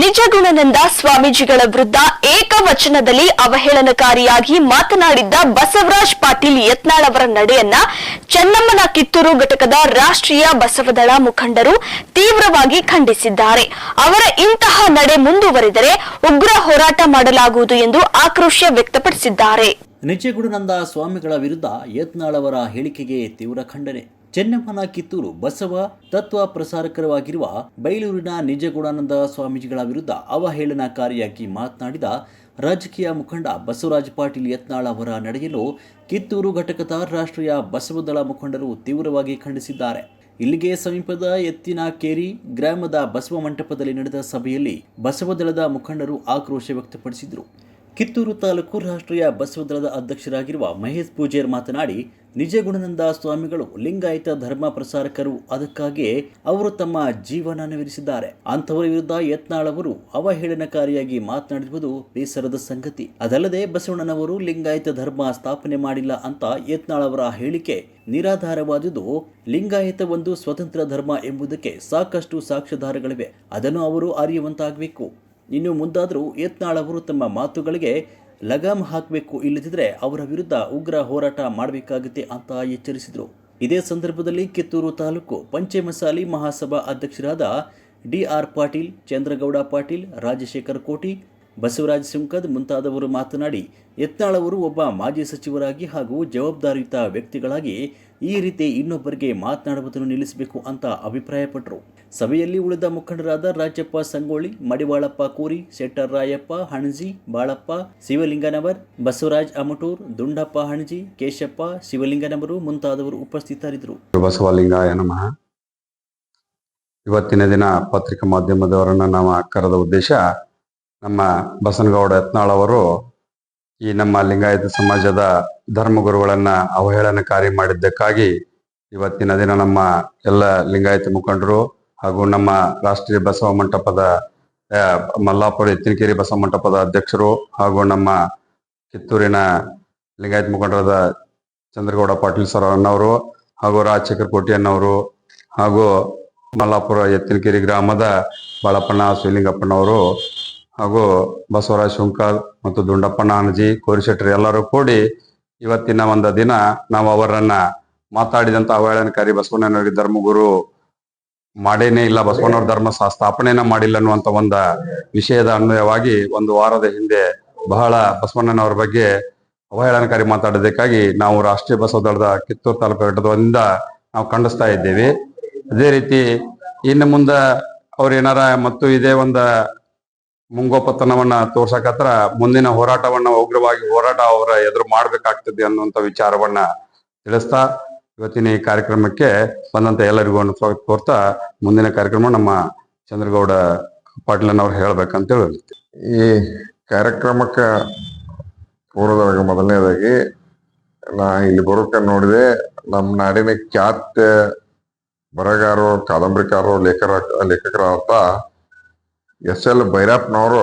ನಿಜಗುಣನಂದ ಸ್ವಾಮೀಜಿಗಳ ವಿರುದ್ಧ ಏಕವಚನದಲ್ಲಿ ಅವಹೇಳನಕಾರಿಯಾಗಿ ಮಾತನಾಡಿದ್ದ ಬಸವರಾಜ್ ಪಾಟೀಲ್ ಯತ್ನಾಳ್ ಅವರ ನಡೆಯನ್ನ ಚೆನ್ನಮ್ಮನ ಕಿತ್ತೂರು ಘಟಕದ ರಾಷ್ಟ್ರೀಯ ಬಸವದಳ ಮುಖಂಡರು ತೀವ್ರವಾಗಿ ಖಂಡಿಸಿದ್ದಾರೆ. ಅವರ ಇಂತಹ ನಡೆ ಮುಂದುವರಿದರೆ ಉಗ್ರ ಹೋರಾಟ ಮಾಡಲಾಗುವುದು ಎಂದು ಆಕ್ರೋಶ ವ್ಯಕ್ತಪಡಿಸಿದ್ದಾರೆ. ನಿಜಗುಣನಂದ ಸ್ವಾಮಿಗಳ ವಿರುದ್ಧ ಯತ್ನಾಳ್ ಅವರ ಹೇಳಿಕೆಗೆ ತೀವ್ರ ಖಂಡನೆ. ಚೆನ್ನಮ್ಮನ ಕಿತ್ತೂರು ಬಸವ ತತ್ವ ಪ್ರಸಾರಕರವಾಗಿರುವ ಬೈಲೂರಿನ ನಿಜಗುಣಾನಂದ ಸ್ವಾಮೀಜಿಗಳ ವಿರುದ್ಧ ಅವಹೇಳನಕಾರಿಯಾಗಿ ಮಾತನಾಡಿದ ರಾಜಕೀಯ ಮುಖಂಡ ಬಸವರಾಜ ಪಾಟೀಲ್ ಯತ್ನಾಳ ಅವರ ನಡೆಯಲು ಕಿತ್ತೂರು ಘಟಕದ ರಾಷ್ಟ್ರೀಯ ಬಸವದಳ ಮುಖಂಡರು ತೀವ್ರವಾಗಿ ಖಂಡಿಸಿದ್ದಾರೆ. ಇಲ್ಲಿಗೆ ಸಮೀಪದ ಎತ್ತಿನಕೇರಿ ಗ್ರಾಮದ ಬಸವ ಮಂಟಪದಲ್ಲಿ ನಡೆದ ಸಭೆಯಲ್ಲಿ ಬಸವದಳದ ಮುಖಂಡರು ಆಕ್ರೋಶ ವ್ಯಕ್ತಪಡಿಸಿದರು. ಕಿತ್ತೂರು ತಾಲೂಕು ರಾಷ್ಟ್ರೀಯ ಬಸವದಳದ ಅಧ್ಯಕ್ಷರಾಗಿರುವ ಮಹೇಶ್ ಪೂಜೇರ್ ಮಾತನಾಡಿ ನಿಜಗುಣನಂದ ಸ್ವಾಮಿಗಳು ಲಿಂಗಾಯತ ಧರ್ಮ ಪ್ರಸಾರಕರು, ಅದಕ್ಕಾಗಿಯೇ ಅವರು ತಮ್ಮ ಜೀವನ ವಿರಿಸಿದ್ದಾರೆ ಅಂಥವರ ವಿರುದ್ಧ ಯತ್ನಾಳ್ ಅವರು ಅವಹೇಳನಕಾರಿಯಾಗಿ ಮಾತನಾಡಿರುವುದು ಬೇಸರದ ಸಂಗತಿ. ಅದಲ್ಲದೆ ಬಸವಣ್ಣನವರು ಲಿಂಗಾಯತ ಧರ್ಮ ಸ್ಥಾಪನೆ ಮಾಡಿಲ್ಲ ಅಂತ ಯತ್ನಾಳ್ ಅವರ ಹೇಳಿಕೆ ನಿರಾಧಾರವಾದುದು. ಲಿಂಗಾಯತ ಒಂದು ಸ್ವತಂತ್ರ ಧರ್ಮ ಎಂಬುದಕ್ಕೆ ಸಾಕಷ್ಟು ಸಾಕ್ಷ್ಯಾಧಾರಗಳಿವೆ. ಅದನ್ನು ಅವರು ಅರಿಯುವಂತಾಗಬೇಕು. ಇನ್ನು ಮುಂದಾದರೂ ಯತ್ನಾಳ್ ಅವರು ತಮ್ಮ ಮಾತುಗಳಿಗೆ ಲಗಾಮ್ ಹಾಕಬೇಕು ಇಲ್ಲದಿದ್ದರೆ ಅವರ ವಿರುದ್ಧ ಉಗ್ರ ಹೋರಾಟ ಮಾಡಬೇಕಾಗುತ್ತೆ ಅಂತ ಎಚ್ಚರಿಸಿದರು. ಇದೇ ಸಂದರ್ಭದಲ್ಲಿ ಕಿತ್ತೂರು ತಾಲೂಕು ಪಂಚಮಸಾಲಿ ಮಹಾಸಭಾ ಅಧ್ಯಕ್ಷರಾದ ಡಿ ಆರ್ ಪಾಟೀಲ್, ಚಂದ್ರಗೌಡ ಪಾಟೀಲ್, ರಾಜಶೇಖರ್ ಕೋಟಿ ಬಸವರಾಜ್ ಸಿಂಕದ್ ಮುಂತಾದವರು ಮಾತನಾಡಿ, ಯತ್ನಾಳವರು ಒಬ್ಬ ಮಾಜಿ ಸಚಿವರಾಗಿ ಹಾಗೂ ಜವಾಬ್ದಾರಿಯುತ ವ್ಯಕ್ತಿಗಳಾಗಿ ಈ ರೀತಿ ಇನ್ನೊಬ್ಬರಿಗೆ ಮಾತನಾಡುವುದನ್ನು ನಿಲ್ಲಿಸಬೇಕು ಅಂತ ಅಭಿಪ್ರಾಯಪಟ್ಟರು. ಸಭೆಯಲ್ಲಿ ಉಳಿದ ಮುಖಂಡರಾದ ರಾಜಪ್ಪ ಸಂಗೋಳಿ ಮಡಿವಾಳಪ್ಪ ಕೂರಿ, ಶೆಟ್ಟರ್ ರಾಯಪ್ಪ, ಹಣಜಿ, ಬಾಳಪ್ಪ, ಶಿವಲಿಂಗನವರ್, ಬಸವರಾಜ್ ಅಮಟೂರ್, ದುಂಡಪ್ಪ ಹಣಜಿ, ಕೇಶಪ್ಪ, ಶಿವಲಿಂಗನವರು ಮುಂತಾದವರು ಉಪಸ್ಥಿತರಿದ್ದರು. ಬಸವಲಿಂಗಾಯ ನಮಃ. ಇವತ್ತಿನ ದಿನ ಪತ್ರಿಕಾ ಮಾಧ್ಯಮದವರನ್ನ ನಾವು ಕರೆದ ಉದ್ದೇಶ ನಮ್ಮ ಬಸನಗೌಡ ಯತ್ನಾಳ್ ಅವರು ಈ ನಮ್ಮ ಲಿಂಗಾಯತ ಸಮಾಜದ ಧರ್ಮಗುರುಗಳನ್ನ ಅವಹೇಳನಕಾರಿ ಮಾಡಿದ್ದಕ್ಕಾಗಿ ಇವತ್ತಿನ ದಿನ ನಮ್ಮ ಎಲ್ಲ ಲಿಂಗಾಯತ ಮುಖಂಡರು ಹಾಗೂ ನಮ್ಮ ರಾಷ್ಟ್ರೀಯ ಬಸವ ಮಂಟಪದ ಮಲ್ಲಾಪುರ ಎತ್ತಿನಕೇರಿ ಬಸವ ಮಂಟಪದ ಅಧ್ಯಕ್ಷರು ಹಾಗೂ ನಮ್ಮ ಕಿತ್ತೂರಿನ ಲಿಂಗಾಯತ ಮುಖಂಡರಾದ ಚಂದ್ರಗೌಡ ಪಾಟೀಲ್ ಸರ್ ಅನ್ನವರು ಹಾಗೂ ರಾಜಶೇಖರ್ ಕೋಟಿಯನ್ನವರು ಹಾಗೂ ಮಲ್ಲಾಪುರ ಎತ್ತಿನಕೇರಿ ಗ್ರಾಮದ ಬಾಳಪ್ಪಣ್ಣ, ಶಿವಲಿಂಗಪ್ಪನವರು ಹಾಗೂ ಬಸವರಾಜ್ ಶಂಕರ್ ಮತ್ತು ದುಂಡಪ್ಪ ಅನಜಿ ಕೋರಿಶೆಟ್ಟಿ ಎಲ್ಲರೂ ಕೂಡಿ ಇವತ್ತಿನ ಒಂದು ದಿನ ನಾವು ಅವರನ್ನ ಮಾತಾಡಿದಂತ ಅವಹೇಳನಕಾರಿ ಬಸವಣ್ಣನವರಿಗೆ ಧರ್ಮಗುರು ಮಾಡೇನೇ ಇಲ್ಲ, ಬಸವಣ್ಣವ್ರ ಧರ್ಮ ಸ್ಥಾಪನೆನ ಮಾಡಿಲ್ಲ ಅನ್ನುವಂತ ಒಂದು ವಿಷಯದ ಅನ್ವಯವಾಗಿ ಒಂದು ವಾರದ ಹಿಂದೆ ಬಹಳ ಬಸವಣ್ಣನವರ ಬಗ್ಗೆ ಅವಹೇಳನಕಾರಿ ಮಾತಾಡೋದಕ್ಕಾಗಿ ನಾವು ರಾಷ್ಟ್ರೀಯ ಬಸವ ದಳದ ಕಿತ್ತೂರು ತಾಲೂಕು ನಾವು ಖಂಡಿಸ್ತಾ ಇದ್ದೇವೆ. ಅದೇ ರೀತಿ ಇನ್ನು ಮುಂದ ಅವ್ರ ಏನಾರ ಮತ್ತು ಇದೇ ಒಂದ ಮುಂಗೋಪತನವನ್ನ ತೋರ್ಸಕತ್ರ ಮುಂದಿನ ಹೋರಾಟವನ್ನ ಉಗ್ರವಾಗಿ ಹೋರಾಟ ಅವರ ಎದುರು ಮಾಡ್ಬೇಕಾಗ್ತದೆ ಅನ್ನುವಂತ ವಿಚಾರವನ್ನ ತಿಳಿಸ್ತಾ ಇವತ್ತಿನ ಈ ಕಾರ್ಯಕ್ರಮಕ್ಕೆ ಬಂದಂತ ಎಲ್ಲರಿಗೂ ಸ್ವಾಗತ ಕೋರ್ತಾ ಮುಂದಿನ ಕಾರ್ಯಕ್ರಮ ನಮ್ಮ ಚಂದ್ರಗೌಡ ಪಾಟೀಲನವ್ರು ಹೇಳ್ಬೇಕಂತ ಹೇಳಿ ಈ ಕಾರ್ಯಕ್ರಮಕ್ಕೆ ಪೂರ್ವದಾಗ ಮೊದಲನೇದಾಗಿ ನಾ ಇಲ್ಲಿ ಬರೋಕೆ ನೋಡಿದೆ ನಮ್ಮ ನಾಡಿನ ಖ್ಯಾತ ಬರಹಗಾರರು, ಕಾದಂಬರಿಕಾರರು, ಲೇಖರ ಲೇಖಕರಾದ ಎಸ್ ಎಲ್ ಭೈರಪ್ಪನವರು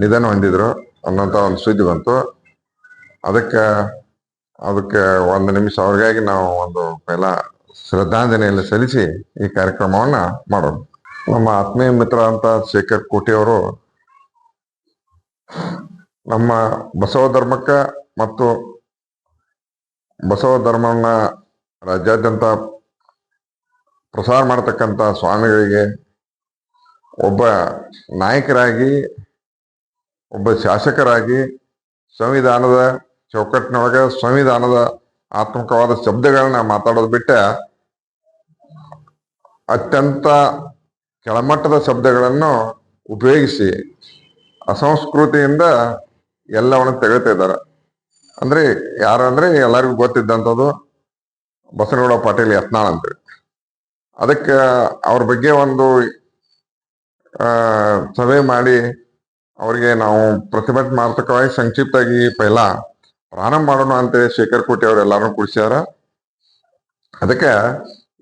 ನಿಧನ ಹೊಂದಿದ್ರು ಅನ್ನೋಂಥ ಒಂದು ಸುದ್ದಿ ಬಂತು. ಅದಕ್ಕೆ ಅದಕ್ಕೆ ಒಂದು ನಿಮಿಷ ಅವ್ರಿಗಾಗಿ ನಾವು ಒಂದು ಎಲ್ಲ ಶ್ರದ್ಧಾಂಜಲಿಯಲ್ಲಿ ಸಲ್ಲಿಸಿ ಈ ಕಾರ್ಯಕ್ರಮವನ್ನ ಮಾಡೋಣ. ನಮ್ಮ ಆತ್ಮೀಯ ಮಿತ್ರ ಅಂತ ಶೇಖರ್ ಕೋಟಿ ಅವರು ನಮ್ಮ ಬಸವ ಧರ್ಮಕ್ಕೆ ಮತ್ತು ಬಸವ ಧರ್ಮವನ್ನ ರಾಜ್ಯಾದ್ಯಂತ ಪ್ರಸಾರ ಮಾಡತಕ್ಕಂತ ಸ್ವಾಮಿಗಳಿಗೆ ಒಬ್ಬ ನಾಯಕರಾಗಿ, ಒಬ್ಬ ಶಾಸಕರಾಗಿ ಸಂವಿಧಾನದ ಚೌಕಟ್ಟಿನೊಳಗ ಸಂವಿಧಾನದ ಆತ್ಮಕವಾದ ಶಬ್ದಗಳನ್ನ ಮಾತಾಡೋದು ಬಿಟ್ಟ ಅತ್ಯಂತ ಕೆಳಮಟ್ಟದ ಶಬ್ದಗಳನ್ನು ಉಪಯೋಗಿಸಿ ಅಸಂಸ್ಕೃತಿಯಿಂದ ಎಲ್ಲವನ್ನು ತೆಗಿತಾ ಇದ್ದಾರೆ. ಅಂದ್ರೆ ಯಾರು ಅಂದ್ರೆ ಎಲ್ಲರಿಗೂ ಗೊತ್ತಿದ್ದಂಥದ್ದು ಬಸನಗೌಡ ಪಾಟೀಲ್ ಯತ್ನಾಳ್ ಅಂತೇಳಿ ಅದಕ್ಕೆ ಅವ್ರ ಬಗ್ಗೆ ಒಂದು ಸಭೆ ಮಾಡಿ ಅವರಿಗೆ ನಾವು ಪ್ರತಿಭಟನಾತ್ಮಕವಾಗಿ ಸಂಕ್ಷಿಪ್ತವಾಗಿ ಪೈಲ ಪ್ರಾರಂಭ ಮಾಡೋಣ ಅಂತೇಳಿ ಶೇಖರ್ ಕೋಟಿ ಅವ್ರು ಎಲ್ಲಾರು ಕುಡಿಸ್ಯಾರ. ಅದಕ್ಕೆ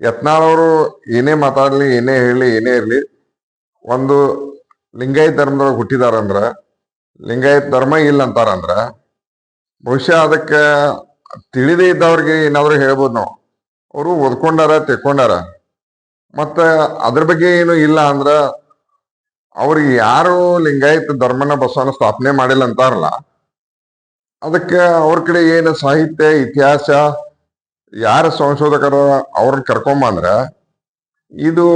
ಯತ್ನಾಳವರು ಏನೇ ಮಾತಾಡ್ಲಿ, ಏನೇ ಹೇಳಿ, ಏನೇ ಇರ್ಲಿ, ಒಂದು ಲಿಂಗಾಯತ್ ಧರ್ಮದೊಳಗೆ ಹುಟ್ಟಿದಾರಂದ್ರ ಲಿಂಗಾಯತ್ ಧರ್ಮ ಇಲ್ಲ ಅಂತಾರಂದ್ರ ಬಹುಶಃ ಅದಕ್ಕೆ ತಿಳಿದೇ ಇದ್ದವ್ರಿಗೆ ಏನಾದ್ರು ಹೇಳ್ಬೋದು ನಾವು. ಅವರು ಓದ್ಕೊಂಡಾರ ತೆಕ್ಕೊಂಡಾರ ಮತ್ತ ಅದ್ರ ಬಗ್ಗೆ ಏನು ಇಲ್ಲ ಅಂದ್ರ ಅವ್ರಿಗೆ ಯಾರು ಲಿಂಗಾಯತ ಧರ್ಮನ ಬಸವನ ಸ್ಥಾಪನೆ ಮಾಡಿಲ್ಲ ಅಂತಾರಲ್ಲ, ಅದಕ್ಕೆ ಅವ್ರ ಕಡೆ ಏನು ಸಾಹಿತ್ಯ, ಇತಿಹಾಸ, ಯಾರ ಸಂಶೋಧಕರು ಅವ್ರನ್ನ ಕರ್ಕೊಂಬಂದ್ರ, ಇದು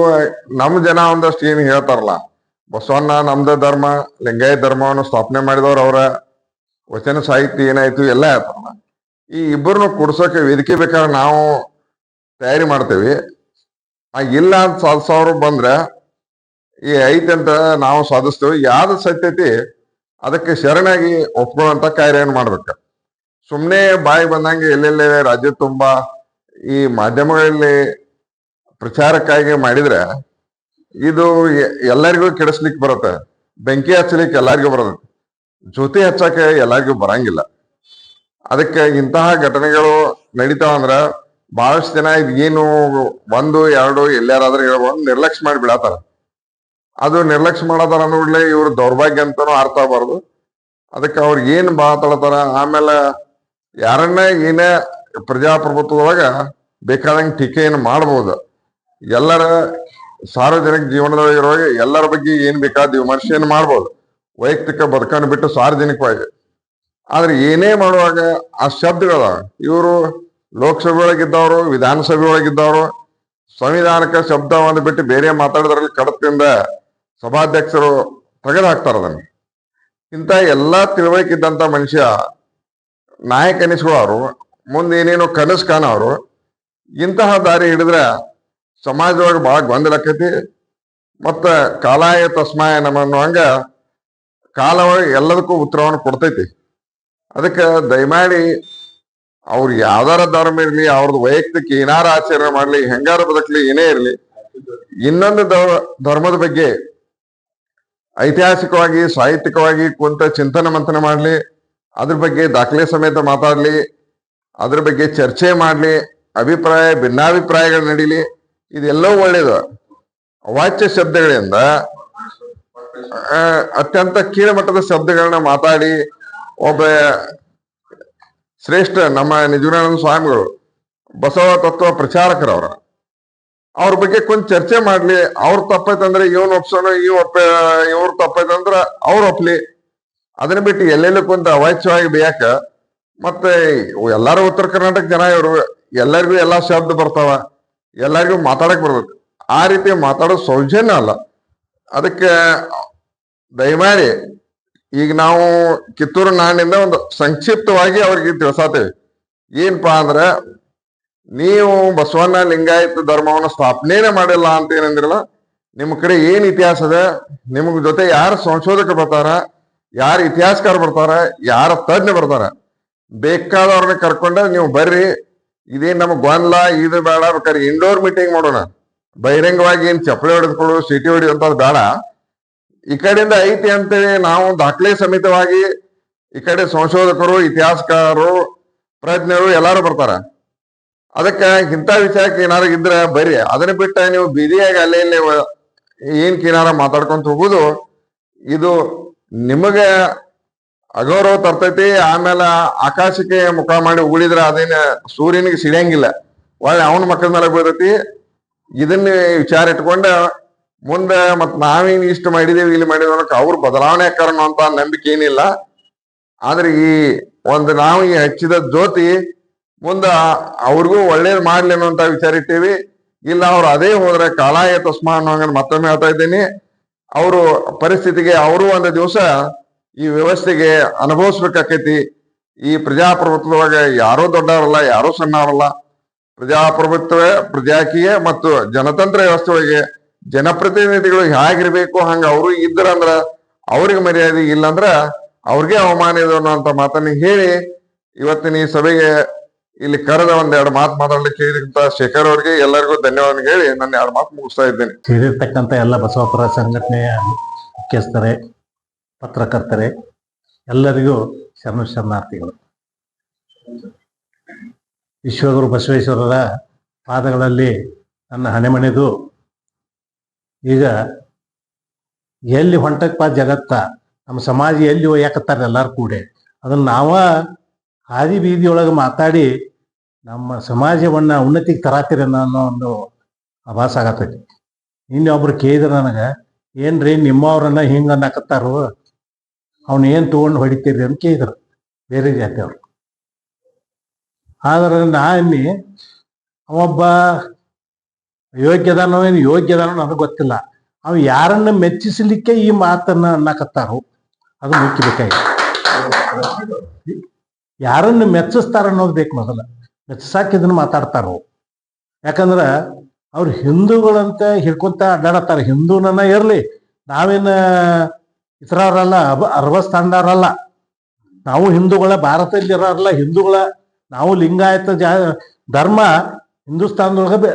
ನಮ್ಮ ಜನ ಒಂದಷ್ಟು ಏನು ಹೇಳ್ತಾರಲ್ಲ, ಬಸವಣ್ಣ ನಮ್ದ ಧರ್ಮ, ಲಿಂಗಾಯತ ಧರ್ಮವನ್ನು ಸ್ಥಾಪನೆ ಮಾಡಿದವ್ರು ಅವರ, ವಚನ ಸಾಹಿತ್ಯ ಏನಾಯ್ತು ಎಲ್ಲ ಹೇಳ್ತಾರಲ್ಲ. ಈ ಇಬ್ಬರನ್ನು ಕೊಡ್ಸೋಕೆ ವೇದಿಕೆ ಬೇಕಾದ್ರೆ ನಾವು ತಯಾರಿ ಮಾಡ್ತೇವಿ. ಆ ಇಲ್ಲ ಅಂತ ಸಾಧಿಸೋರು ಬಂದ್ರೆ ಈ ಐತಂತ ನಾವು ಸಾಧಿಸ್ತೇವೆ. ಯಾವ್ದು ಸತ್ಯತೆ, ಅದಕ್ಕೆ ಶರಣಾಗಿ ಒಪ್ಕೊಳ್ಳುವಂತ ಕಾರ್ಯವನ್ನು ಮಾಡ್ಬೇಕು. ಸುಮ್ಮನೆ ಬಾಯಿ ಬಂದಂಗೆ ಎಲ್ಲೆಲ್ಲೇ ರಾಜ್ಯ ತುಂಬಾ, ಈ ಮಾಧ್ಯಮಗಳಲ್ಲಿ ಪ್ರಚಾರಕ್ಕಾಗಿ ಮಾಡಿದ್ರೆ ಇದು ಎಲ್ಲರಿಗೂ ಕೆಡಿಸ್ಲಿಕ್ಕೆ ಬರುತ್ತೆ. ಬೆಂಕಿ ಹಚ್ಚಲಿಕ್ಕೆ ಎಲ್ಲರಿಗೂ ಬರುತ್ತೆ. ಜೊತೆ ಹಚ್ಚಕ್ಕೆ ಎಲ್ಲರಿಗೂ ಬರಂಗಿಲ್ಲ. ಅದಕ್ಕೆ ಇಂತಹ ಘಟನೆಗಳು ನಡೀತಾವಂದ್ರ ಬಹಳಷ್ಟು ಜನ ಏನು ಒಂದು, ಎರಡು ಎಲ್ಲಾರಾದ್ರೂ ಹೇಳ್ಬೋದು ನಿರ್ಲಕ್ಷ್ಯ ಮಾಡಿ ಬಿಡತ್ತಾರ ಅದು ನಿರ್ಲಕ್ಷ್ಯ ಮಾಡೋದಾರ ನೋಡ್ಲೆ ಇವ್ರ ದೌರ್ಭಾಗ್ಯ ಅಂತಾನು ಅರ್ಥ ಆಗಬಾರ್ದು. ಅದಕ್ಕೆ ಅವ್ರಿಗೆ ಏನ್ ಮಾತಾಡ್ತಾರ ಆಮೇಲೆ ಯಾರನ್ನ ಏನೇ ಪ್ರಜಾಪ್ರಭುತ್ವದೊಳಗ ಬೇಕಾದಂಗೆ ಟೀಕೆಯನ್ನು ಮಾಡ್ಬೋದು. ಎಲ್ಲರ ಸಾರ್ವಜನಿಕ ಜೀವನದೊಳಗಿರುವಾಗ ಎಲ್ಲರ ಬಗ್ಗೆ ಏನ್ ಬೇಕಾದ ವಿಮರ್ಶೆಯನ್ನು ಮಾಡ್ಬೋದು. ವೈಯಕ್ತಿಕ ಬದುಕನ್ನು ಬಿಟ್ಟು ಸಾರ್ವಜನಿಕವಾಗಿ. ಆದ್ರೆ ಏನೇ ಮಾಡುವಾಗ ಆ ಶಬ್ದಗಳ ಇವರು ಲೋಕಸಭೆ ಒಳಗಿದ್ದವರು ವಿಧಾನಸಭೆ ಒಳಗಿದ್ದವರು ಸಂವಿಧಾನಕ ಶಬ್ದ ಬಿಟ್ಟು ಬೇರೆ ಮಾತಾಡಿದ್ರಲ್ಲಿ ಕಡತದಿಂದ ಸಭಾಧ್ಯಕ್ಷರು ತೆಗೆದು ಅದನ್ನು. ಇಂಥ ಎಲ್ಲ ತಿಳುವಳಿಕಿದ್ದಂಥ ಮನುಷ್ಯ ನಾಯಕ ಎನಿಸ್ಕೊಳ್ಳೋರು ಮುಂದೆ ಏನೇನೋ ಕನಸು ಕಾಣೋರು ಇಂತಹ ದಾರಿ ಹಿಡಿದ್ರೆ ಸಮಾಜದೊಳಗೆ ಭಾಳ ಗೊಂದಲ ಆಕೈತಿ. ಮತ್ತು ಕಾಲಾಯ ತಸ್ಮಾಯ ನಮ್ಮ ಅನ್ನುವಂಗ ಕಾಲ ಎಲ್ಲದಕ್ಕೂ ಉತ್ತರವನ್ನು ಕೊಡ್ತೈತಿ. ಅದಕ್ಕೆ ದಯಮಾಡಿ ಅವ್ರು ಯಾವ್ದಾರ ಧರ್ಮ ಇರಲಿ, ಅವ್ರದ್ದು ವೈಯಕ್ತಿಕ ಏನಾರ ಆಚರಣೆ ಮಾಡಲಿ, ಹೆಂಗಾರ ಬದುಕಲಿ, ಏನೇ ಇರಲಿ, ಇನ್ನೊಂದು ಧರ್ಮದ ಬಗ್ಗೆ ಐತಿಹಾಸಿಕವಾಗಿ, ಸಾಹಿತ್ಯಿಕವಾಗಿ ಕುಂತ ಚಿಂತನೆ ಮಂಥನ ಮಾಡಲಿ, ಅದ್ರ ಬಗ್ಗೆ ದಾಖಲೆ ಸಮೇತ ಮಾತಾಡಲಿ, ಅದ್ರ ಬಗ್ಗೆ ಚರ್ಚೆ ಮಾಡಲಿ, ಅಭಿಪ್ರಾಯ, ಭಿನ್ನಾಭಿಪ್ರಾಯಗಳು ನಡೀಲಿ, ಇದೆಲ್ಲವೂ ಒಳ್ಳೇದು. ಅವಾಚ್ಯ ಶಬ್ದಗಳಿಂದ ಅತ್ಯಂತ ಕೀಳಮಟ್ಟದ ಶಬ್ದಗಳನ್ನ ಮಾತಾಡಿ, ಒಬ್ಬ ಶ್ರೇಷ್ಠ ನಮ್ಮ ನಿಜಾನಂದ ಸ್ವಾಮಿಗಳು, ಬಸವ ತತ್ವ ಪ್ರಚಾರಕರವ್ರ. ಅವ್ರ ಬಗ್ಗೆ ಕೊಂದ್ ಚರ್ಚೆ ಮಾಡ್ಲಿ. ಅವ್ರ ತಪ್ಪೈತಂದ್ರೆ ಇವನ್ ಒಪ್ಸೋನು, ಇವ್ ಒಪ್ಪ, ಇವ್ರ ತಪ್ಪೈತಂದ್ರ ಅವ್ರ ಒಪ್ಲಿ. ಅದನ್ನ ಬಿಟ್ಟು ಎಲ್ಲೆಲ್ಲಿ ಕುಂತ ಅವಾಚ್ಯವಾಗಿ ಬೇಯಕ. ಮತ್ತೆ ಎಲ್ಲಾರು ಉತ್ತರ ಕರ್ನಾಟಕ ಜನ ಇವ್ರು. ಎಲ್ಲರಿಗೂ ಎಲ್ಲಾ ಶಬ್ದ ಬರ್ತಾವ. ಎಲ್ಲರಿಗೂ ಮಾತಾಡಕ್ ಬರ್ಬೇಕು. ಆ ರೀತಿ ಮಾತಾಡೋ ಸೌಜನ್ಯ ಅಲ್ಲ. ಅದಕ್ಕೆ ದಯಮಾಡಿ ಈಗ ನಾವು ಕಿತ್ತೂರು ನಾಡಿನಿಂದ ಒಂದು ಸಂಕ್ಷಿಪ್ತವಾಗಿ ಅವ್ರಿಗೆ ತಿಳ್ಸಾತೇವೆ. ಏನಪ್ಪಾ ಅಂದ್ರ ನೀವು ಬಸವಣ್ಣ ಲಿಂಗಾಯತ ಧರ್ಮವನ್ನು ಸ್ಥಾಪನೆನೇ ಮಾಡಿಲ್ಲ ಅಂತ ಏನಂದಿರಲ್ಲ, ನಿಮ್ಮ ಕಡೆ ಏನ್ ಇತಿಹಾಸ ಅದ ನಿಮ್ಗ ಜೊತೆ ಯಾರು ಸಂಶೋಧಕ ಬರ್ತಾರ? ಯಾರು ಇತಿಹಾಸಕಾರ ಬರ್ತಾರ? ಯಾರ ತಜ್ಞ ಬರ್ತಾರ? ಬೇಕಾದವ್ರನ್ನ ಕರ್ಕೊಂಡ ನೀವು ಬರ್ರಿ. ಇದೇನ್ ನಮಗ್ ಗೊಂದಲ, ಇದು ಬೇಡ. ಬೇಕಾದ್ರೆ ಇಂಡೋರ್ ಮೀಟಿಂಗ್ ಮಾಡೋಣ. ಬಹಿರಂಗವಾಗಿ ಏನ್ ಚಪ್ಪಲಿ ಹೊಡೆದುಕೊಳ್ಳು, ಸಿಟಿ ಅಂತ ಬೇಡ. ಈ ಕಡೆಯಿಂದ ಐತಿ ಅಂತೇಳಿ ನಾವು ದಾಖಲೆ ಸಮೇತವಾಗಿ ಈ ಕಡೆ ಸಂಶೋಧಕರು, ಇತಿಹಾಸಕಾರರು, ಪ್ರಜ್ಞರು ಎಲ್ಲಾರು ಬರ್ತಾರ. ಅದಕ್ಕ ಇಂಥ ವಿಚಾರಕ್ಕೆ ಏನಾರ ಇದ್ರೆ ಬರ್ರಿ. ಅದನ್ನ ಬಿಟ್ಟ ನೀವು ಬೀದಿಯಾಗಿ ಅಲ್ಲೇ ಇಲ್ಲಿ ಏನ್ ಏನಾರ ಮಾತಾಡ್ಕೊಂತ ಹೋಗುದು, ಇದು ನಿಮಗೆ ಅಗೌರವ ತರ್ತೈತಿ. ಆಮೇಲೆ ಆಕಾಶಕ್ಕೆ ಮುಖ ಮಾಡಿ ಉಗುಳಿದ್ರೆ ಅದೇನ ಸೂರ್ಯನಿಗೆ ಸಿಡಿಯಂಗಿಲ್ಲ. ಒಳ್ಳೆ ಅವನ ಮಕ್ಕಳ ಮೇಲೆ ಬೀಳತಿ ಇದನ್ನ ವಿಚಾರ ಇಟ್ಕೊಂಡ ಮುಂದೆ ಮತ್ ನಾವೇನು ಇಷ್ಟು ಮಾಡಿದೇವಿ, ಇಲ್ಲಿ ಮಾಡಿದ ಅನ್ನೋಕೆ ಅವ್ರು ಬದಲಾವಣೆ ಕಾರಣ ಅಂತ ನಂಬಿಕೆ ಏನಿಲ್ಲ. ಆದ್ರೆ ಈ ಒಂದು ನಾವು ಈ ಹಚ್ಚಿದ ಜ್ಯೋತಿ ಮುಂದ ಅವ್ರಿಗೂ ಒಳ್ಳೇದು ಮಾಡ್ಲಿ ಅಂತ ವಿಚಾರ ಇಟ್ಟೇವಿ ಇಲ್ಲ, ಅವ್ರು ಅದೇ ಹೋದ್ರೆ ಕಾಲಾಯ ತಸ್ಮಾ ಅನ್ನೋಂಗ ಮತ್ತೊಮ್ಮೆ ಹೇಳ್ತಾ ಇದ್ದೀನಿ. ಅವರು ಪರಿಸ್ಥಿತಿಗೆ ಅವರು ಒಂದು ದಿವಸ ಈ ವ್ಯವಸ್ಥೆಗೆ ಅನುಭವಿಸ್ಬೇಕಾಕೈತಿ. ಈ ಪ್ರಜಾಪ್ರಭುತ್ವದೊಳಗ ಯಾರೋ ದೊಡ್ಡವರಲ್ಲ, ಯಾರೋ ಸಣ್ಣವರಲ್ಲ. ಪ್ರಜಾಪ್ರಭುತ್ವ, ಪ್ರಜಾಕೀಯ ಮತ್ತು ಜನತಂತ್ರ ವ್ಯವಸ್ಥೆ ಒಳಗೆ ಜನಪ್ರತಿನಿಧಿಗಳು ಹೇಗಿರ್ಬೇಕು, ಹಂಗ ಅವರು ಇದ್ರಂದ್ರ ಅವ್ರಿಗೆ ಮರ್ಯಾದೆ ಇಲ್ಲಂದ್ರ ಅವ್ರಿಗೆ ಅವಮಾನ ಇದು ಅನ್ನೋ ಮಾತನ್ನ ಹೇಳಿ ಇವತ್ತಿನ ಈ ಸಭೆಗೆ ಇಲ್ಲಿ ಕರೆದ ಒಂದೆರಡು ಮಾತು ಮಾತಾಡ್ಲಿಕ್ಕೆ ಇದಕ್ಕಿಂತ ಶೇಖರ್ ಅವರಿಗೆ ಎಲ್ಲರಿಗೂ ಧನ್ಯವಾದ ಹೇಳಿ ನನ್ನ ಎರಡು ಮಾತು ಮುಗಿಸ್ತಾ ಇದ್ದೇನೆ. ಸೇರಿರ್ತಕ್ಕಂಥ ಎಲ್ಲ ಬಸವಪುರ ಸಂಘಟನೆಯ ಮುಖ್ಯಸ್ಥರೇ, ಪತ್ರಕರ್ತರೆ, ಎಲ್ಲರಿಗೂ ಶರಣ ಶರಣಾರ್ಥಿಗಳು. ವಿಶ್ವಗುರು ಬಸವೇಶ್ವರರ ಪಾದಗಳಲ್ಲಿ ನನ್ನ ಹಣೆಮಣೆದು. ಈಗ ಎಲ್ಲಿ ಹೊಂಟಕ್ಪ ಜಗತ್ತ? ನಮ್ಮ ಸಮಾಜ ಎಲ್ಲಿ ಯಾಕತ್ತಾರೆ ಎಲ್ಲರೂ ಕೂಡ? ಅದನ್ನು ನಾವ ಹಾದಿ ಬೀದಿಯೊಳಗೆ ಮಾತಾಡಿ ನಮ್ಮ ಸಮಾಜವನ್ನ ಉನ್ನತಿಗೆ ತರಾತಿರ ಅನ್ನೋ ಒಂದು ಆಭಾಸ ಆಗತ್ತೈತಿ ಇನ್ನೊಬ್ರು ಕೇಳಿದ್ರು ನನಗೆ, ಏನ್ರಿ ನಿಮ್ಮವ್ರನ್ನ ಹಿಂಗೆ ಅನ್ನಕತ್ತಾರು? ಅವ್ನ ಏನು ತಗೊಂಡು ಹೊಡಿತೀರಿ? ಅಂತ ಕೇಳಿದ್ರು. ಬೇರೆ ಜಾತಿಯವ್ರು ಆದ್ರೆ ನಾ ಅವೊಬ್ಬ ಯೋಗ್ಯದಾನೋ ಏನು ಯೋಗ್ಯದಾನೋ ನನಗೆ ಗೊತ್ತಿಲ್ಲ. ಅವ ಯಾರನ್ನ ಮೆಚ್ಚಿಸಲಿಕ್ಕೆ ಈ ಮಾತನ್ನ ಅನ್ನಕತ್ತಾರು? ಅದು ಮುಖ್ಯ ಬೇಕಾಗಿ ಯಾರನ್ನ ಮೆಚ್ಚಿಸ್ತಾರ ಅನ್ನೋದು ಬೇಕು ಮೊದಲ. ಮೆಚ್ಚಿಸಾಕ ಇದನ್ನ ಮಾತಾಡ್ತಾರ ಯಾಕಂದ್ರ ಅವ್ರು ಹಿಂದೂಗಳಂತ ಹಿಡ್ಕೊಂತ ಅಡ್ಡಾಡತ್ತಾರ. ಹಿಂದೂನನ್ನ ಇರ್ಲಿ, ನಾವೇನ ಇತರವರಲ್ಲ ಅಬ ಅರ್ವಸ್ಥಾನದವ್ರಲ್ಲ ನಾವು ಹಿಂದೂಗಳ ಭಾರತದಲ್ಲಿ ಇರೋರಲ್ಲ ಹಿಂದೂಗಳ, ನಾವು ಲಿಂಗಾಯತ ಜಾ, ಧರ್ಮ ಹಿಂದೂಸ್ತಾನದೊಳಗೆ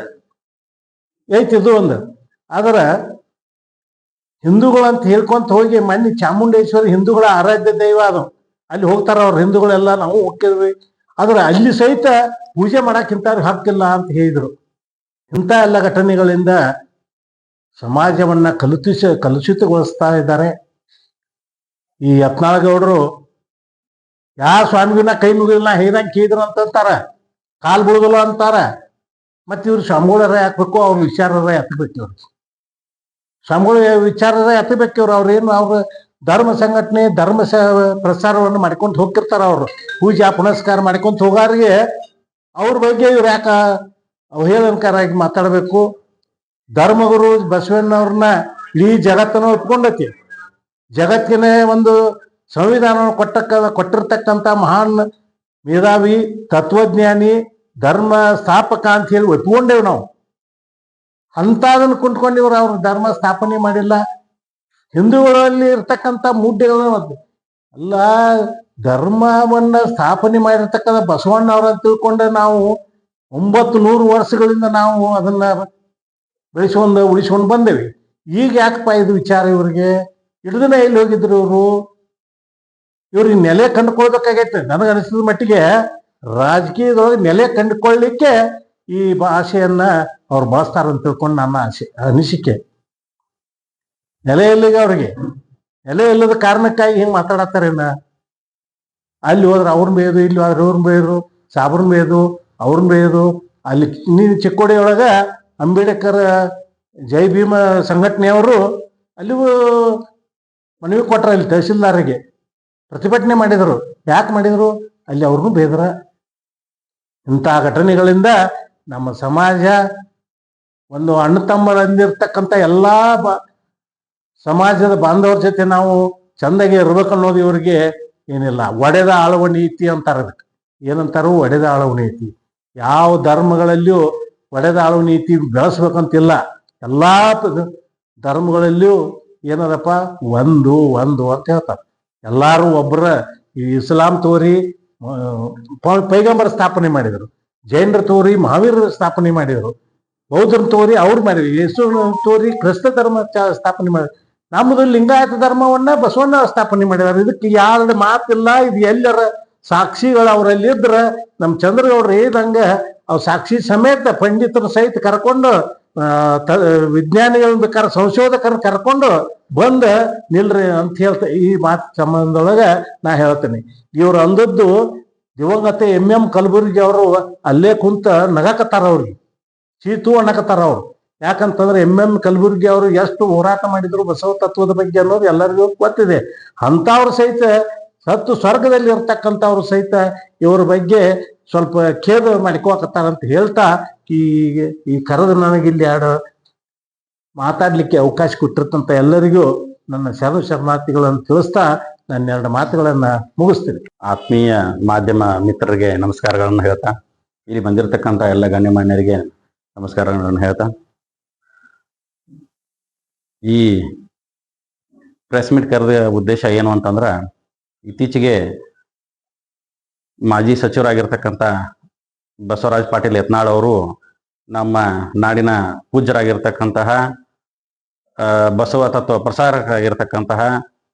ಐತಿದ್ದು ಒಂದು. ಆದ್ರೆ ಹಿಂದೂಗಳಂತ ಹೇಳ್ಕೊಂತ ಹೋಗಿ ಮೊನ್ನೆ ಚಾಮುಂಡೇಶ್ವರಿ ಹಿಂದೂಗಳ ಆರಾಧ್ಯ ದೈವ ಅದು. ಅಲ್ಲಿ ಹೋಗ್ತಾರ ಅವ್ರ ಹಿಂದೂಗಳೆಲ್ಲ, ನಾವು ಹೋಗ್ತಿದ್ವಿ. ಆದ್ರೆ ಅಲ್ಲಿ ಸಹಿತ ಪೂಜೆ ಮಾಡಕ್ಕಿಂತ ಹಕ್ಕಿಲ್ಲ ಅಂತ ಹೇಳಿದ್ರು. ಇಂಥ ಎಲ್ಲ ಘಟನೆಗಳಿಂದ ಸಮಾಜವನ್ನ ಕಲುತಿಸ ಕಲುಷಿತಗೊಳಿಸ್ತಾ ಇದ್ದಾರೆ. ಈ ಯತ್ನಾಳಗೌಡರು ಯಾವ ಸ್ವಾಮಿಗಿನ ಕೈ ಮುಗಿದಿಲ್ಲ ಹೇದಂಗ್ ಕೇಳಿದ್ರು ಅಂತಂತಾರ ಕಾಲ್ ಬಿಡುದಿಲ್ಲ ಅಂತಾರ. ಮತ್ತೆ ಇವ್ರು ಸ್ವಾಮಿಗಳರ ಹಾಕ್ಬೇಕು, ಅವ್ರ ವಿಚಾರರ ಎತ್ತಬೇಕು ಇವ್ರು ಸ್ವಾಮಿಗಳು ವಿಚಾರರ ಎತ್ತಬೇಕು ಇವ್ರು ಅವ್ರೇನು ಅವ್ರ ಧರ್ಮ ಸಂಘಟನೆ, ಧರ್ಮ ಪ್ರಸಾರವನ್ನು ಮಾಡ್ಕೊಂಡು ಹೋಗ್ತಿರ್ತಾರ ಅವರು. ಪೂಜಾ, ಪುನಸ್ಕಾರ ಮಾಡ್ಕೊಂತ ಹೋಗಾರಿಗೆ ಅವ್ರ ಬಗ್ಗೆ ಇವ್ರು ಯಾಕ ಅವಹೇಳನಕಾರಾಗಿ ಮಾತಾಡಬೇಕು? ಧರ್ಮಗುರು ಬಸವಣ್ಣವ್ರನ್ನ ಇಡೀ ಜಗತ್ತನ್ನು ಒಪ್ಕೊಂಡೈತಿ. ಜಗತ್ತಿನ ಒಂದು ಸಂವಿಧಾನ ಕೊಟ್ಟಕ್ಕ, ಕೊಟ್ಟಿರ್ತಕ್ಕಂಥ ಮಹಾನ್ ಮೇಧಾವಿ, ತತ್ವಜ್ಞಾನಿ, ಧರ್ಮ ಸ್ಥಾಪಕ ಅಂತ ಹೇಳಿ ಒಪ್ಕೊಂಡೇವು ನಾವು. ಅಂತದನ್ನು ಕೊಂಡ್ಕೊಂಡಿವ್ರು ಅವ್ರ ಧರ್ಮ ಸ್ಥಾಪನೆ ಮಾಡಿಲ್ಲ. ಹಿಂದೂಗಳಲ್ಲಿ ಇರ್ತಕ್ಕಂಥ ಮತ್ತು ಅಲ್ಲ, ಧರ್ಮವನ್ನ ಸ್ಥಾಪನೆ ಮಾಡಿರ್ತಕ್ಕಂಥ ಬಸವಣ್ಣ ಅವರನ್ನು ತಿಳ್ಕೊಂಡೆ ನಾವು ಒಂಬತ್ತು ನೂರು ವರ್ಷಗಳಿಂದ ನಾವು ಅದನ್ನ ಬೆಳೆಸ್ಕೊಂಡು, ಉಳಿಸ್ಕೊಂಡು ಬಂದೇವಿ. ಈಗ ಯಾಕಪ್ಪ ಇದು ವಿಚಾರ ಇವ್ರಿಗೆ? ಹಿಡಿದನ ಇಲ್ಲಿ ಹೋಗಿದ್ರು ಇವರು? ಇವ್ರಿಗೆ ನೆಲೆ ಕಂಡುಕೊಳ್ಬೇಕಾಗೈತೆ. ನನಗೆ ಅನಿಸಿದ ಮಟ್ಟಿಗೆ ರಾಜಕೀಯದೊಳಗೆ ನೆಲೆ ಕಂಡುಕೊಳ್ಳಿಕ್ಕೆ ಈ ಭಾಷೆಯನ್ನ ಅವ್ರು ಬಳಸ್ತಾರಂತ ತಿಳ್ಕೊಂಡು ನನ್ನ ಆಸೆ, ಅನಿಸಿಕೆ. ನೆಲೆ ಎಲ್ಲಿಗೆ ಅವ್ರಿಗೆ? ನೆಲೆ ಇಲ್ಲದ ಕಾರಣಕ್ಕಾಗಿ ಹಿಂಗೆ ಮಾತಾಡತ್ತಾರೇನ ಅಲ್ಲಿ ಹೋದ್ರೆ ಅವ್ರನ್ನ ಬೇಯೋದು ಇಲ್ಲಿ ಹೋದ್ರೆ ಇವ್ರನ್ನ ಬೇಯೋದು ಸಾಬ್ರನ್ನ ಬೇಯೋದು ಅವ್ರನ್ನ ಬೇಯೋದು ಅಲ್ಲಿ ನೀನು ಚಿಕ್ಕೋಡಿ ಅಂಬೇಡ್ಕರ್, ಜೈ ಭೀಮ ಸಂಘಟನೆಯವರು ಅಲ್ಲಿಗೂ ಮನವಿ ಕೊಟ್ರ ಅಲ್ಲಿ ತಹಸೀಲ್ದಾರಿಗೆ ಪ್ರತಿಭಟನೆ ಮಾಡಿದರು. ಯಾಕೆ ಮಾಡಿದರು? ಅಲ್ಲಿ ಅವ್ರನ್ನೂ ಬೇದ್ರ. ಇಂತಹ ಘಟನೆಗಳಿಂದ ನಮ್ಮ ಸಮಾಜ ಒಂದು ಅಣ್ಣ ತಮ್ಮರಂದಿರ್ತಕ್ಕಂಥ ಎಲ್ಲಾ ಬ ಸಮಾಜದ ಬಾಂಧವರ ಜೊತೆ ನಾವು ಚಂದಾಗಿ ಇರ್ಬೇಕು ಅನ್ನೋದು ಇವ್ರಿಗೆ ಏನಿಲ್ಲ. ಒಡೆದ ಆಳವಣಿ ನೀತಿ ಅಂತಾರ ಅದಕ್ಕೆ. ಏನಂತಾರು ಒಡೆದ ಆಳವಣಿ ನೀತಿ ಯಾವ ಧರ್ಮಗಳಲ್ಲಿಯೂ ಒಡೆದ ಆಳವಣಿ ನೀತಿ ಬೆಳೆಸ್ಬೇಕಂತಿಲ್ಲ. ಎಲ್ಲಾ ಧರ್ಮಗಳಲ್ಲಿಯೂ ಏನದಪ್ಪ? ಒಂದು ಒಂದು ಅಂತ ಹೇಳ್ತಾರೆ. ಎಲ್ಲಾರು ಒಬ್ಬರ ಇಸ್ಲಾಂ ತೋರಿ ಪೈಗಂಬರ ಸ್ಥಾಪನೆ ಮಾಡಿದರು. ಜೈನರ ತೋರಿ ಮಹಾವೀರ ಸ್ಥಾಪನೆ ಮಾಡಿದರು. ಬೌದ್ಧರ ತೋರಿ ಅವ್ರು ಮಾಡಿದ್ರು. ಯೇಸು ತೋರಿ ಕ್ರಿಸ್ತ ಧರ್ಮ ಸ್ಥಾಪನೆ ಮಾಡಿ ನಮ್ಮದು ಲಿಂಗಾಯತ ಧರ್ಮವನ್ನ ಬಸವಣ್ಣ ಸ್ಥಾಪನೆ ಮಾಡಿದಾರೆ ಇದಕ್ಕೆ ಯಾರ ಮಾತಿಲ್ಲ, ಇದು ಎಲ್ಲರ ಸಾಕ್ಷಿಗಳು ಅವರಲ್ಲಿ ಇದ್ರ ನಮ್ಮ ಚಂದ್ರಗೌಡ್ರು ಇದಂಗ ಅವ್ರ ಸಾಕ್ಷಿ ಸಮೇತ ಪಂಡಿತರ ಸಹಿತ ಕರ್ಕೊಂಡು ವಿಜ್ಞಾನಿಗಳನ್ನ ಬೇಕಾದ್ರೆ ಸಂಶೋಧಕರನ್ನ ಕರ್ಕೊಂಡು ಬಂದ ನಿಲ್ರಿ ಅಂತ ಹೇಳ್ತ, ಈ ಮಾತು ಸಂಬಂಧದೊಳಗ ನಾ ಹೇಳ್ತೇನೆ. ಇವ್ರು ಅಂದದ್ದು ದಿವಂಗತ ಎಂ ಎಂ ಕಲಬುರ್ಗಿ ಅವರು ಅಲ್ಲೇ ಕುಂತ ನಗಕತ್ತಾರ ಅವ್ರಿಗೆ ಚೀತು ಅನ್ನಕತ್ತಾರ ಅವ್ರು. ಯಾಕಂತಂದ್ರೆ ಎಂ ಎಂ ಕಲಬುರ್ಗಿ ಅವರು ಎಷ್ಟು ಹೋರಾಟ ಮಾಡಿದ್ರು ಬಸವ ತತ್ವದ ಬಗ್ಗೆ ಅನ್ನೋದು ಎಲ್ಲರಿಗೂ ಗೊತ್ತಿದೆ. ಅಂಥವ್ರು ಸಹಿತ ಸತ್ತು ಸ್ವರ್ಗದಲ್ಲಿ ಇರ್ತಕ್ಕಂಥವ್ರು ಸಹಿತ ಇವ್ರ ಬಗ್ಗೆ ಸ್ವಲ್ಪ ಖೇದ ಅಂತ ಹೇಳ್ತಾ ಈ ಈ ಕರೆದು ನನಗಿಲ್ಲಿ ಎರಡು ಮಾತಾಡ್ಲಿಕ್ಕೆ ಅವಕಾಶ ಕೊಟ್ಟಿರ್ತಂತ ಎಲ್ಲರಿಗೂ ನನ್ನ ಶರಣ ಶರಣಾರ್ಥಿಗಳನ್ನು ತಿಳಿಸ್ತಾ ನನ್ನ ಎರಡು ಮಾತುಗಳನ್ನ ಮುಗಿಸ್ತೀನಿ. ಆತ್ಮೀಯ ಮಾಧ್ಯಮ ಮಿತ್ರರಿಗೆ ನಮಸ್ಕಾರಗಳನ್ನು ಹೇಳ್ತಾ, ಇಲ್ಲಿ ಬಂದಿರತಕ್ಕಂಥ ಎಲ್ಲ ಗಣ್ಯಮಾನ್ಯರಿಗೆ ನಮಸ್ಕಾರಗಳನ್ನು ಹೇಳ್ತಾ ಈ ಪ್ರೆಸ್ ಮೀಟ್ ಕರೆದ ಉದ್ದೇಶ ಏನು ಅಂತಂದ್ರೆ ಇತ್ತೀಚೆಗೆ ಮಾಜಿ ಸಚಿವರಾಗಿರ್ತಕ್ಕಂಥ ಬಸವರಾಜ್ ಪಾಟೀಲ್ ಯತ್ನಾಳ್ ಅವರು ನಮ್ಮ ನಾಡಿನ ಪೂಜ್ಯರಾಗಿರ್ತಕ್ಕಂತಹ ಬಸವ ತತ್ವ ಪ್ರಸಾರಕರಾಗಿರ್ತಕ್ಕಂತಹ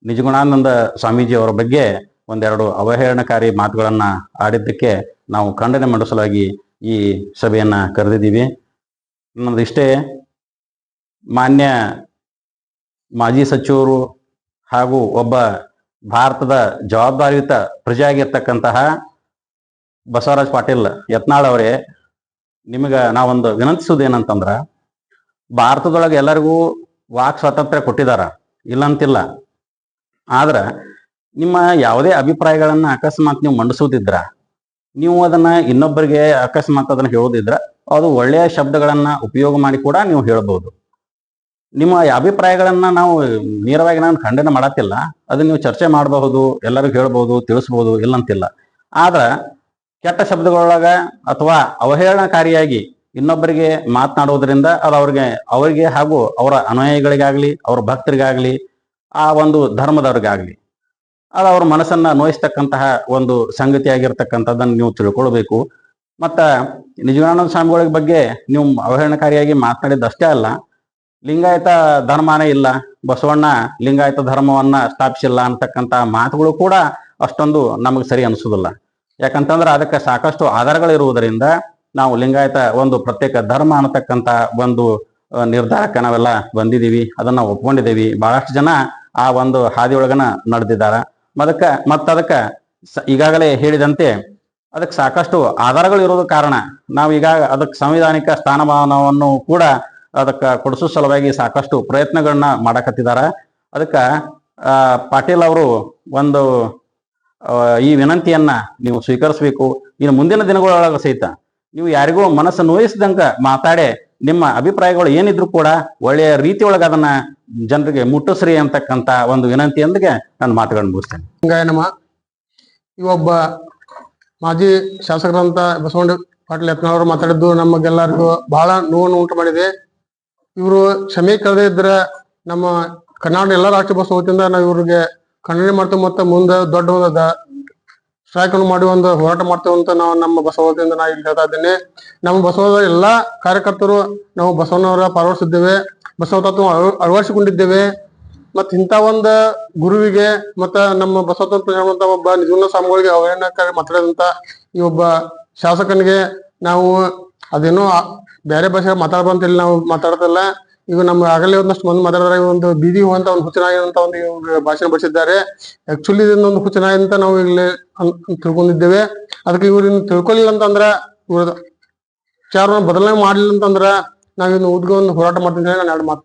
ನಿಜಗುಣಾನಂದ ಸ್ವಾಮೀಜಿ ಅವರ ಬಗ್ಗೆ ಒಂದೆರಡು ಅವಹೇಳನಕಾರಿ ಮಾತುಗಳನ್ನು ಆಡಿದ್ದಕ್ಕೆ ನಾವು ಖಂಡನೆ ಮಂಡಿಸಲಾಗಿ ಈ ಸಭೆಯನ್ನು ಕರೆದಿದ್ದೀವಿ. ಇಷ್ಟೇ ಮಾನ್ಯ ಮಾಜಿ ಸಚಿವರು ಹಾಗೂ ಒಬ್ಬ ಭಾರತದ ಜವಾಬ್ದಾರಿಯುತ ಪ್ರಜೆಯಾಗಿರ್ತಕ್ಕಂತಹ ಬಸವರಾಜ್ ಪಾಟೀಲ್ ಯತ್ನಾಳ್ ಅವರೇ, ನಿಮಗ ನಾವೊಂದು ವಿನಂತಿಸುವುದೇನಂತಂದ್ರ ಭಾರತದೊಳಗೆ ಎಲ್ಲರಿಗೂ ವಾಕ್ ಸ್ವಾತಂತ್ರ್ಯ ಕೊಟ್ಟಿದಾರ, ಇಲ್ಲಂತಿಲ್ಲ. ಆದ್ರೆ ನಿಮ್ಮ ಯಾವುದೇ ಅಭಿಪ್ರಾಯಗಳನ್ನು ಅಕಸ್ಮಾತ್ ನೀವು ಮಂಡಿಸೋದಿದ್ರ, ನೀವು ಅದನ್ನ ಇನ್ನೊಬ್ಬರಿಗೆ ಅಕಸ್ಮಾತ್ ಅದನ್ನ ಹೇಳೋದಿದ್ರ, ಅದು ಒಳ್ಳೆಯ ಶಬ್ದಗಳನ್ನು ಉಪಯೋಗ ಮಾಡಿ ಕೂಡ ನೀವು ಹೇಳ್ಬೋದು. ನಿಮ್ಮ ಅಭಿಪ್ರಾಯಗಳನ್ನ ನಾವು ನೇರವಾಗಿ ನಾನು ಖಂಡನೆ ಮಾಡತ್ತಿಲ್ಲ. ಅದನ್ನ ನೀವು ಚರ್ಚೆ ಮಾಡಬಹುದು, ಎಲ್ಲರಿಗೂ ಹೇಳ್ಬೋದು ತಿಳಿಸ್ಬೋದು ಇಲ್ಲಂತಿಲ್ಲ. ಆದ್ರ ಕೆಟ್ಟ ಶಬ್ದಗಳೊಳಗ ಅಥವಾ ಅವಹೇಳನಕಾರಿಯಾಗಿ ಇನ್ನೊಬ್ಬರಿಗೆ ಮಾತನಾಡುವುದರಿಂದ ಅದು ಅವ್ರಿಗೆ, ಅವರಿಗೆ ಹಾಗೂ ಅವರ ಅನುಯಾಯಿಗಳಿಗಾಗ್ಲಿ, ಅವ್ರ ಭಕ್ತರಿಗಾಗ್ಲಿ, ಆ ಒಂದು ಧರ್ಮದವ್ರಿಗಾಗ್ಲಿ, ಅದು ಅವ್ರ ಮನಸ್ಸನ್ನ ನೋಯಿಸ್ತಕ್ಕಂತಹ ಒಂದು ಸಂಗತಿ ಆಗಿರ್ತಕ್ಕಂಥದ್ದನ್ನು ನೀವು ತಿಳ್ಕೊಳ್ಬೇಕು. ಮತ್ತ ನಿಜಾನಂದ ಸ್ವಾಮಿಗಳ ಬಗ್ಗೆ ನೀವು ಅವಹೇಳನಕಾರಿಯಾಗಿ ಮಾತನಾಡಿದ್ದಷ್ಟೇ ಅಲ್ಲ ಲಿಂಗಾಯತ ಧರ್ಮನೇ ಇಲ್ಲ. ಬಸವಣ್ಣ ಲಿಂಗಾಯತ ಧರ್ಮವನ್ನ ಸ್ಥಾಪಿಸಿಲ್ಲ ಅಂತಕ್ಕಂಥ ಮಾತುಗಳು ಕೂಡ ಅಷ್ಟೊಂದು ನಮಗೆ ಸರಿ ಅನಿಸೋದಿಲ್ಲ. ಯಾಕಂತಂದ್ರೆ ಅದಕ್ಕೆ ಸಾಕಷ್ಟು ಆಧಾರಗಳಿರುವುದರಿಂದ ನಾವು ಲಿಂಗಾಯತ ಒಂದು ಪ್ರತ್ಯೇಕ ಧರ್ಮ ಅನ್ನತಕ್ಕಂಥ ಒಂದು ನಿರ್ಧಾರಕ್ಕೆ ನಾವೆಲ್ಲ ಬಂದಿದ್ದೀವಿ. ಅದನ್ನ ಒಪ್ಕೊಂಡಿದ್ದೀವಿ. ಬಹಳಷ್ಟು ಜನ ಆ ಒಂದು ಹಾದಿಯೊಳಗನ ನಡೆದಿದ್ದಾರ. ಮದಕ್ಕ, ಮತ್ತದಕ್ಕ ಈಗಾಗಲೇ ಹೇಳಿದಂತೆ ಅದಕ್ಕೆ ಸಾಕಷ್ಟು ಆಧಾರಗಳು ಇರೋದು ಕಾರಣ. ನಾವು ಈಗ ಅದಕ್ಕೆ ಸಂವಿಧಾನಿಕ ಸ್ಥಾನಮಾನವನ್ನು ಕೂಡ ಅದಕ್ಕೆ ಕೊಡಿಸೋ ಸಲುವಾಗಿ ಸಾಕಷ್ಟು ಪ್ರಯತ್ನಗಳನ್ನ ಮಾಡಕತ್ತಿದ್ದಾರೆ ಅದಕ್ಕೆ ಪಾಟೀಲ್ ಅವರು ಒಂದು ಈ ವಿನಂತಿಯನ್ನ ನೀವು ಸ್ವೀಕರಿಸಬೇಕು. ಇನ್ನು ಮುಂದಿನ ದಿನಗಳೊಳಗ ಸಹಿತ ನೀವು ಯಾರಿಗೂ ಮನಸ್ಸು ನೋಯಿಸಿದಂಗ ಮಾತಾಡಿ, ನಿಮ್ಮ ಅಭಿಪ್ರಾಯಗಳು ಏನಿದ್ರು ಕೂಡ ಒಳ್ಳೆಯ ರೀತಿಯೊಳಗೆ ಅದನ್ನ ಜನರಿಗೆ ಮುಟ್ಟಿಸ್ರಿ ಅಂತಕ್ಕಂತ ಒಂದು ವಿನಂತಿಯೊಂದಿಗೆ ನಾನು ಮಾತುಗಳನ್ನು ಮುಗಿಸ್ತೇನೆ. ಈ ಇವೊಬ್ಬ ಮಾಜಿ ಶಾಸಕರಂತ ಬಸವಣ್ಣ ಪಾಟೀಲ್ ಯತ್ನಾಳ್ ಅವರು ಮಾತಾಡಿದ್ದು ನಮಗೆಲ್ಲರಿಗೂ ಬಹಳ ನೋವನ್ನು ಉಂಟು ಮಾಡಿದೆ. ಇವರು ಕ್ಷಮೆ ಕಳೆದೇ ಇದ್ರೆ ನಮ್ಮ ಕರ್ನಾಟಕ ಎಲ್ಲ ರಾಷ್ಟ್ರ ಬಸ್ ನಾವು ಇವ್ರಿಗೆ ಖಂಡನೆ ಮಾಡ್ತೇವೆ ಮತ್ತೆ ಮುಂದೆ ದೊಡ್ಡ ಒಂದು ಸ್ಟ್ರೈಕ್ ಅನ್ನು ಮಾಡಿ ಒಂದು ಹೋರಾಟ ಮಾಡ್ತೇವೆ ಅಂತ ನಾವು ನಮ್ಮ ಬಸವದಿಂದ ನಾ ಇಲ್ಲಿ ಹೇಳ್ತಾ ಇದ್ದೇನೆ. ನಮ್ಮ ಬಸವದ ಎಲ್ಲಾ ಕಾರ್ಯಕರ್ತರು, ನಾವು ಬಸವನವರ ಪಾಲ್ಗೊಳಿಸಿದ್ದೇವೆ ಬಸವ ತತ್ವ ಅಳ- ಅಳವಡಿಸಿಕೊಂಡಿದ್ದೇವೆ. ಮತ್ ಇಂಥ ಒಂದ ಗುರುವಿಗೆ ಮತ್ತ ನಮ್ಮ ಬಸವತತ್ವ ಹೇಳುವಂತ ಒಬ್ಬ ನಿಜವನ್ನ ಸ್ವಾಮಿಗಳಿಗೆ ಅವಹೇಳನಕಾರಿ ಮಾತಾಡಿದಂತ ಈ ಒಬ್ಬ ಶಾಸಕನಿಗೆ ನಾವು ಅದೇನೋ ಬೇರೆ ಭಾಷೆ ಮಾತಾಡ್ಬಂತಿಲ್ಲ ನಾವು ಮಾತಾಡ್ತಲ್ಲ ಈಗ ನಮ್ಗೆ ಆಗಲೇ ಒಂದಷ್ಟು ಮಂದಿ ಮಾತಾಡಿದ್ರೆ ಒಂದು ಬೀದಿ ಅಂತ ಒಂದು ಹುಚ್ಚನಾಗಿರುವಂತ ಒಂದು ಭಾಷಣ ಬಳಸಿದ್ದಾರೆ. ಆಕ್ಚುಲಿ ಇದನ್ನ ಒಂದು ಹುಚ್ಚನಾಯಿ ಅಂತ ನಾವು ಇಲ್ಲಿ ತಿಳ್ಕೊಂಡಿದ್ದೇವೆ. ಅದಕ್ಕೆ ಇವ್ರನ್ನ ತಿಳ್ಕೊಲಿಲ್ಲ ಅಂತಂದ್ರ ಇವ್ರ ವಿಚಾರವನ್ನು ಬದಲಾವಣೆ ಮಾಡ್ಲಿಲ್ಲ ಅಂತಂದ್ರ ನಾವಿನ್ನು ಉದ್ಗ ಒಂದು ಹೋರಾಟ ಮಾಡ್ತೀನಿ ನಾನು ಎರಡು ಮಾತು